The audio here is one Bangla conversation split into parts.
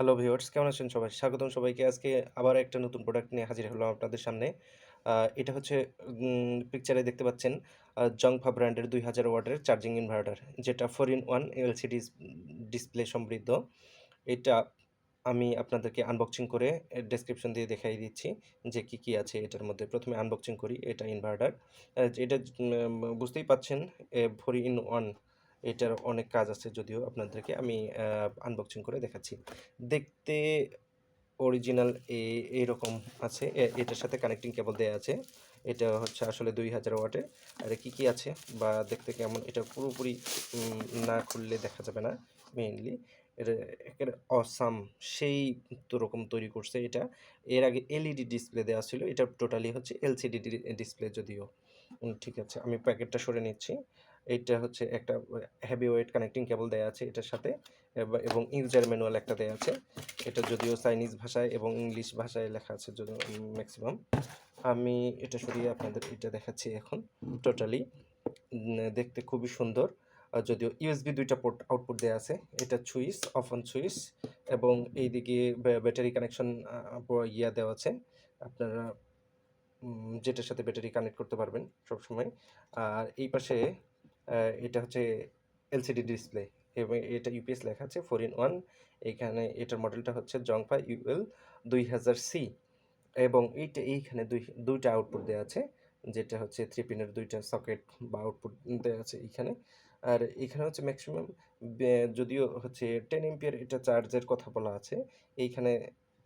হ্যালো ভিউয়ার্স কেমন আছেন সবাই? স্বাগতম সবাইকে আজকে আবার একটা নতুন প্রোডাক্ট নিয়ে হাজির হলাম আপনাদের সামনে। এটা হচ্ছে পিকচারে দেখতে পাচ্ছেন জংফা ব্র্যান্ডের ২০০০ ওয়াটের চার্জিং ইনভার্টার যেটা 4 in 1 এলসিডি ডিসপ্লে সমৃদ্ধ। এটা আমি আপনাদেরকে আনবক্সিং করে ডেসক্রিপশন দিয়ে দেখাই দিচ্ছি যে কি, কি আছে এটার মধ্যে। প্রথমে আনবক্সিং করি এটা ইনভার্টার। এটা বুঝতেই পাচ্ছেন 4 in 1 এটার অনেক কাজ আছে যদিও আপনাদেরকে আমি আনবক্সিং করে দেখাচ্ছি। দেখতে অরিজিনাল এ এরকম আছে। এটার সাথে কানেক্টিং কেবল দেওয়া আছে। এটা হচ্ছে আসলে ২০০০ ওয়াটের। আর কি, কি আছে বা দেখতে কেমন এটা পুরোপুরি না খুললে দেখা যাবে না মেইনলি। এটা অসাম সেই তো রকম তৈরি করছে এটা। এর আগে এলইডি ডিসপ্লে দেওয়া ছিল। এটা টোটালি হচ্ছে এলসিডি ডিসপ্লে যদিও। ঠিক আছে আমি প্যাকেটটা সরে নিচ্ছি। এইটা হচ্ছে একটা হেভি ওয়েট কানেক্টিং কেবল দেয়া আছে এটার সাথে এবং ইউজার ম্যানুয়াল একটা দেয়া আছে। এটা যদিও চাইনিজ ভাষায় এবং ইংলিশ ভাষায় লেখা আছে ম্যাক্সিমাম। আমি এটা সরিয়ে আপনাদের এটা দেখাচ্ছি এখন টোটালি। দেখতে খুবই সুন্দর। যদিও ইউএসবি ২ টা পোর্ট আউটপুট দেওয়া আছে। এটা সুইচ, অফ অন সুইচ এবং এইদিকে ব্যা ব্যাটারি কানেকশন ইয়া দেওয়া আছে। আপনারা যেটার সাথে ব্যাটারি কানেক্ট করতে পারবেন সবসময়। আর এই পাশে এটা হচ্ছে এলসিডি ডিসপ্লে এবং এটা ইউপিএস লেখা আছে ফোর ইন ওয়ান এখানে এটার মডেলটা হচ্ছে জংফা ইউএল ২০০০ এবং এইটা, এইখানে দুই, দুইটা আউটপুট দেওয়া আছে। যেটা হচ্ছে 3 পিনের ২ টা সকেট বা আউটপুট দেওয়া আছে এইখানে। আর এখানে হচ্ছে ম্যাক্সিমাম যদিও হচ্ছে টেন এম্পিয়ার এটা চার্জের কথা বলা আছে। এইখানে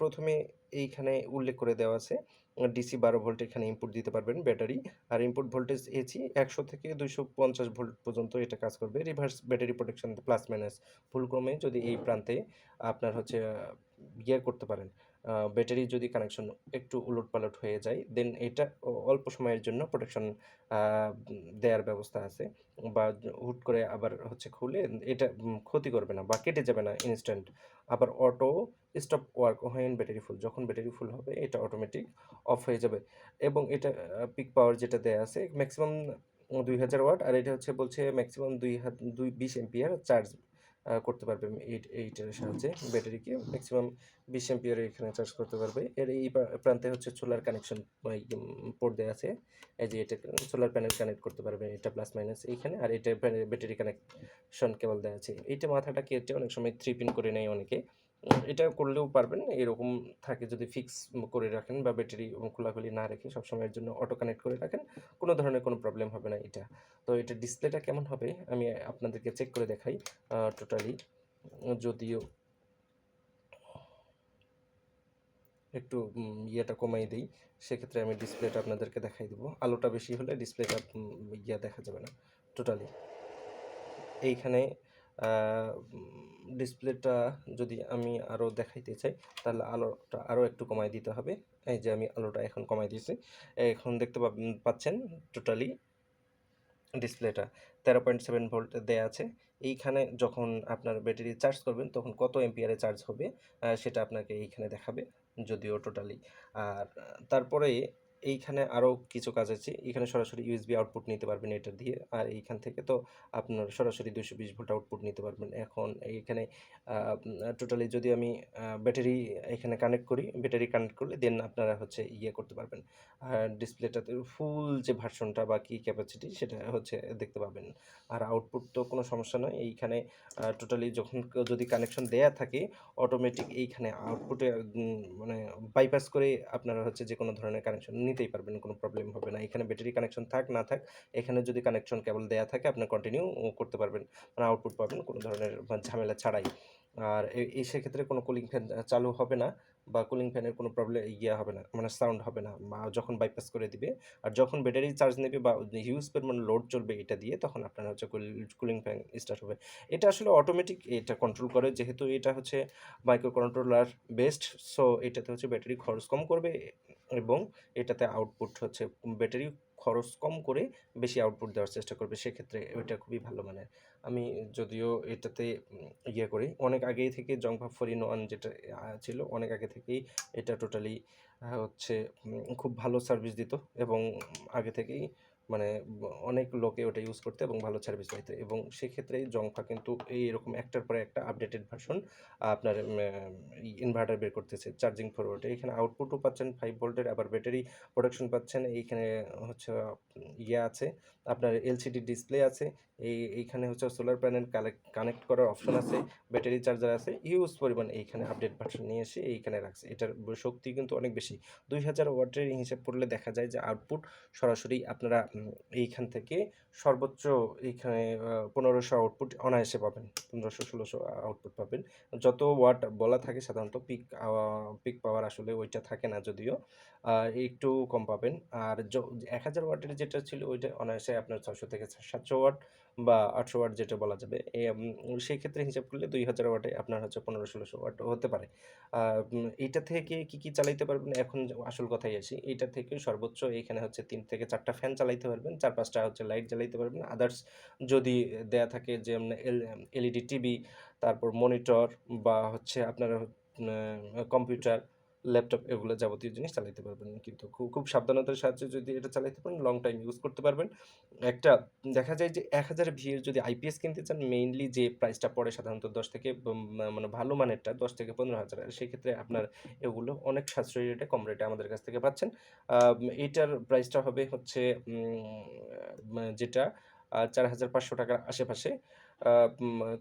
প্রথমে এইখানে উল্লেখ করে দেওয়া আছে ডিসি ১২ ভোল্ট এখানে ইনপুট দিতে পারবেন ব্যাটারি। আর ইনপুট ভোল্টেজ এসি ১০০ থেকে ২৫০ ভোল্ট পর্যন্ত এটা কাজ করবে। Reverse battery protection plus minus ভুলক্রমে যদি এই প্রান্তে আপনার হচ্ছে ইয়ে করতে পারেন ব্যাটারি যদি কানেকশন একটু উলটপালট হয়ে যায় দেন এটা অল্প সময়ের জন্য প্রোটেকশন আ দেয়ার ব্যবস্থা আছে। বা হুট করে আবার হচ্ছে খুলে এটা ক্ষতি করবে না বা কেটে যাবে না ইনস্ট্যান্ট। আবার auto stop work when battery full যখন ব্যাটারি ফুল হবে এটা অটোমেটিক অফ হয়ে যাবে এবং এটা পিক পাওয়ার যেটা দেয়া আছে ম্যাক্সিমাম ২০০০ ওয়াট আর এটা হচ্ছে বলছে ম্যাক্সিমাম দুই দুই ২০ এম্পিয়ার চার্জ করতে পারবে এইট এইটের সাহায্যে ব্যাটারিকে ম্যাক্সিমাম ২০ এম্পিয়ারের এখানে চার্জ করতে পারবে। এর এই প্রান্তে হচ্ছে সোলার কানেকশন পোর্ট দেওয়া আছে। এই যে এটা সোলার প্যানেল কানেক্ট করতে পারবে, এটা প্লাস মাইনাস এইখানে আর এটা ব্যাটা ব্যাটারি কানেকশন কেবল দেওয়া আছে। এইটা মাথাটা কেটে অনেক সময় থ্রি পিন করে নেয় অনেকে। এটা করলেও পারবেন। এরকম থাকে যদি ফিক্স করে রাখেন বা ব্যাটারি খোলাখুলি না রেখে সবসময়ের জন্য অটো কানেক্ট করে রাখেন। কোনো ধরনের কোনো প্রবলেম হবে না এটা। তো এটা ডিসপ্লেটা কেমন হবে আমি আপনাদেরকে চেক করে দেখাই টোটালি যদিও একটু ইয়েটা কমাই দিই, সেক্ষেত্রে আমি ডিসপ্লেটা আপনাদেরকে দেখাই দেবো আলোটা বেশি হলে ডিসপ্লেটা ইয়া দেখা যাবে না টোটালি। এইখানে ডিসপ্লেটা যদি আমি আরও দেখাইতে চাই, তাহলে আলোটা আরও একটু কমায় দিতে হবে। এই যে আমি আলোটা এখন কমায় দিয়েছি। এখন দেখতে পাচ্ছেন টোটালি ডিসপ্লেটা ১৩.৭ ভোল্ট দেয়া আছে। এইখানে যখন আপনার ব্যাটারি চার্জ করবেন, তখন কত এম্পিয়ারে চার্জ হবে সেটা আপনাকে এইখানে দেখাবে, যদিও টোটালি। আর, তারপরে এইখানে আরও কিছু কাজ আছে। এখানে সরাসরি ইউএসবি আউটপুট নিতে পারবেন এটা দিয়ে। আর এইখান থেকে তো আপনার সরাসরি ২২০ ভোল্ট আউটপুট নিতে পারবেন। এখন এইখানে টোটালি যদি আমি ব্যাটারি এখানে কানেক্ট করি, ব্যাটারি কানেক্ট করলে দেন আপনারা হচ্ছে ইয়ে করতে পারবেন। আর ডিসপ্লেটাতে ফুল যে ভার্সনটা বা কী ক্যাপাসিটি সেটা হচ্ছে দেখতে পাবেন। আর আউটপুট তো কোনো সমস্যা নয়। এইখানে টোটালি যখন যদি কানেকশন দেয়া থাকে অটোমেটিক এইখানে আউটপুটে মানে বাইপাস করে আপনারা হচ্ছে যে কোনো ধরনের কানেকশন নিতেই পারবেন। কোনো প্রবলেম হবে না। এখানে ব্যাটারি কানেকশন থাক, না থাক, এখানে যদি কানেকশন কেবল দেয়া থাকে, আপনি কন্টিনিউ করতে পারবেন। মানে আউটপুট পাবেন কোনো ধরনের ঝামেলা ছাড়াই। আর এই সেক্ষেত্রে কোনো কুলিং ফ্যান চালু হবে না বা কুলিং ফ্যানের কোনো প্রবলেম ইয়ে হবে না। মানে সাউন্ড হবে না। যখন বাইপাস করে দিবে। আর যখন ব্যাটারি চার্জ নেবে বা হিউজ পরিমাণ লোড চলবে এটা দিয়ে, তখন আপনার হচ্ছে কুলিং ফ্যান স্টার্ট হবে। এটা আসলে অটোমেটিক এটা কন্ট্রোল করে, যেহেতু এটা হচ্ছে মাইক্রো কন্ট্রোলার বেস্ট সো এটাতে হচ্ছে ব্যাটারি খরচ কম করবে এবং এটাতে আউটপুট হচ্ছে ব্যাটারি খরচ কম করে বেশি আউটপুট দেওয়ার চেষ্টা করবে। সেক্ষেত্রে ওইটা খুবই ভালো মানের। আমি যদিও এটাতে ইয়ে করি, অনেক আগেই থেকে জংফা 4 in 1 যেটা ছিল, অনেক আগে থেকেই এটা টোটালি হচ্ছে খুব ভালো সার্ভিস দিত এবং আগে থেকেই মানে অনেক লোকে ওটা ইউজ করতে এবং ভালো সার্ভিস পাইতো এবং সেক্ষেত্রে জংফা কিন্তু এই এরকম একটার পরে একটা আপডেটেড ভার্সন আপনার ইনভার্টার বের করতেছে চার্জিং ফরওয়ার্ডে। এখানে আউটপুটও পাচ্ছেন ফাইভ ভোল্টের আবার ব্যাটারি প্রোডাকশন পাচ্ছেন। এইখানে হচ্ছে ইয়ে আছে আপনার এলসিডি ডিসপ্লে আছে। এই এইখানে হচ্ছে সোলার প্যানেল কালেক্ট কানেক্ট করার অপশন আছে, ব্যাটারি চার্জার আছে। ইউজ পরিমাণ এইখানে আপডেট ভার্সন নিয়ে এসে এইখানে রাখছে। এটার শক্তি কিন্তু অনেক বেশি। ২০০০ ওয়াটের হিসাব করলে দেখা যায় যে আউটপুট সরাসরি আপনারা এইখান থেকে সর্বোচ্চ এইখানে পনেরোশো আউটপুট অনায়াসে পাবেন। পনেরোশো ষোলোশো আউটপুট পাবেন। যত ওয়াট বলা থাকে সাধারণত পিক পিক পাওয়ার আসলে ওইটা থাকে না যদিও। একটু কম পাবেন। আর এক হাজার ওয়াটের যেটা ছিল ওইটা অনায়াসে আপনার ছশো থেকে ৭০০ ওয়াট বা ৮০০ ওয়াট যেটা বলা যাবে। সেই ক্ষেত্রে হিসাব করলে ২০০০ ওয়াটে আপনার হচ্ছে পনেরো ষোলোশো ওয়াট হতে পারে। এইটা থেকে কি, কি চালাইতে পারবেন এখন আসল কথাই আসি। এইটা থেকে সর্বোচ্চ এখানে হচ্ছে তিন থেকে চারটা ফ্যান চালাইতে পারবেন। চার পাঁচটা হচ্ছে লাইট জ্বালাইতে পারবেন। আদার্স যদি দেয়া থাকে যে এলইডি টিভি, তারপর মনিটর বা হচ্ছে আপনার কম্পিউটার, ল্যাপটপ এগুলো যাবতীয় জিনিস চালাইতে পারবেন। কিন্তু খুব খুব সাবধানতার সাহায্যে যদি এটা চালাইতে পারেন লং টাইম ইউজ করতে পারবেন। একটা দেখা যায় যে ১০০০ ভি এর যদি আইপিএস কিনতে চান মেইনলি যে প্রাইসটা পড়ে সাধারণত ১০ থেকে মানে ভালো মানেরটা ১০ থেকে ১৫,০০০ সেক্ষেত্রে আপনার এগুলো অনেক সাশ্রয়ী রেটে কম রেটে আমাদের কাছ থেকে পাচ্ছেন। আ এইটার প্রাইসটা হবে হচ্ছে উম যেটা আ ৳৪৫০০ টাকার আশেপাশে।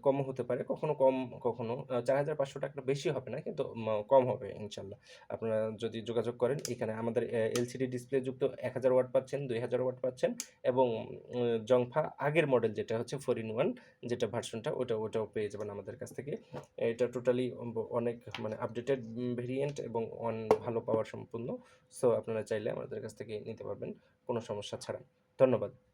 কমও হতে পারে। কখনো কম, কখনো আ ৳৪৫০০ টাকাটা বেশি হবে না কিন্তু কম হবে ইনশাআল্লাহ। আপনারা যদি যোগাযোগ করেন এখানে আমাদের এলসিডি ডিসপ্লে যুক্ত ১০০০ ওয়াট পাচ্ছেন, ২০০০ ওয়াট পাচ্ছেন এবং জংফা আগের মডেল যেটা হচ্ছে 4 in 1 যেটা ভার্সনটা ওটা ওটাও পেয়ে যাবেন আমাদের কাছ থেকে। এটা টোটালি অনেক মানে আপডেটেড ভেরিয়েন্ট এবং অন ভালো পাওয়ার সম্পন্ন। সো আপনারা চাইলে আমাদের কাছ থেকে নিতে পারবেন কোনো সমস্যা ছাড়া ধন্যবাদ।